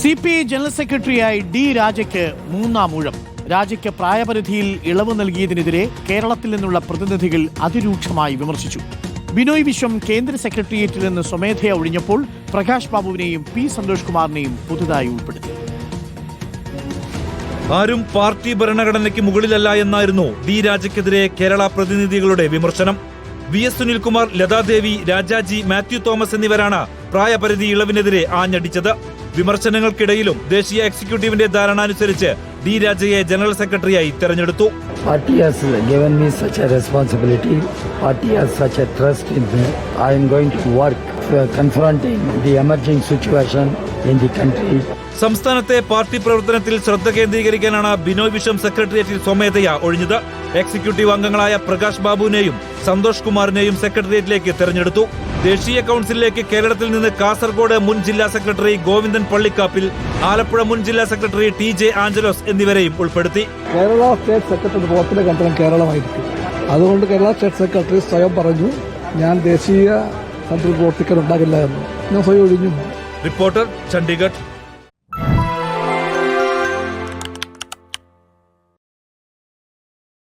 C P I general സെക്രട്ടറിയായി D രാജയ്ക്ക് മൂന്നാം ഊഴം. രാജയ്ക്ക് പ്രായപരിധിയിൽ ഇളവ് നൽകിയതിനെതിരെ കേരളത്തിൽ നിന്നുള്ള പ്രതിനിധികൾ അതിരൂക്ഷമായി വിമർശിച്ചു. ബിനോയ് വിശ്വം കേന്ദ്ര സെക്രട്ടേറിയറ്റിൽ നിന്ന് സ്വമേധയാ ഒഴിഞ്ഞപ്പോൾ പ്രകാശ് ബാബുവിനെയും പി സന്തോഷ് കുമാറിനെയും പുതുതായി ഉൾപ്പെടുത്തി. ആരും പാർട്ടി ഭരണഘടനയ്ക്ക് മുകളിലല്ല എന്നായിരുന്നു ഡി രാജയ്ക്കെതിരെ കേരള പ്രതിനിധികളുടെ വിമർശനം. വി എസ് സുനിൽകുമാർ ലതാദേവി രാജാജി മാത്യു തോമസ് എന്നിവരാണ് പ്രായപരിധി ഇളവിനെതിരെ ആഞ്ഞടിച്ചത്. വിമർശനങ്ങൾക്കിടയിലും ദേശീയ എക്സിക്യൂട്ടീവിന്റെ ധാരണ അനുസരിച്ച് ഡി രാജയെ ജനറൽ സെക്രട്ടറിയായി തെരഞ്ഞെടുത്തു Party has given me such a responsibility. Party has such a trust in me. I am going to work uh, confronting the emerging situation in the country. സംസ്ഥാനത്തെ party പ്രവർത്തനത്തിൽ ശ്രദ്ധ കേന്ദ്രീകരിക്കാനാണ് ബിനോയ് വിശ്വം സെക്രട്ടേറിയറ്റിൽ സ്വമേധയാ ഒഴിഞ്ഞത് എക്സിക്യൂട്ടീവ് അംഗങ്ങളായ പ്രകാശ് ബാബുവിനെയും സന്തോഷ് കുമാറിനെയും സെക്രട്ടേറിയറ്റിലേക്ക് തെരഞ്ഞെടുത്തു ദേശീയ കൌൺസിലിലേക്ക് കേരളത്തിൽ നിന്ന് കാസർഗോഡ് മുൻ ജില്ലാ സെക്രട്ടറി ഗോവിന്ദൻ പള്ളിക്കാപ്പിൽ ആലപ്പുഴ മുൻ ജില്ലാ സെക്രട്ടറി ടി ജെ ആഞ്ചലോസ് എന്നിവരെയും ഉൾപ്പെടുത്തി. കേരള സ്റ്റേറ്റ് സെക്രട്ടറി വോട്ടിലെ കണ്ടനം കേരളമായിരിക്കും. അതുകൊണ്ട് കേരള സ്റ്റേറ്റ് സെക്രട്ടറി സ്വയം പറഞ്ഞു ഞാൻ ദേശീയ സെക്രട്ടറി പ്രവർത്തിക്കാൻ ഉണ്ടാകില്ല എന്ന്. ഞാൻ സ്വയം ഒഴിഞ്ഞു. റിപ്പോർട്ടർ ചണ്ഡീഗഡ്.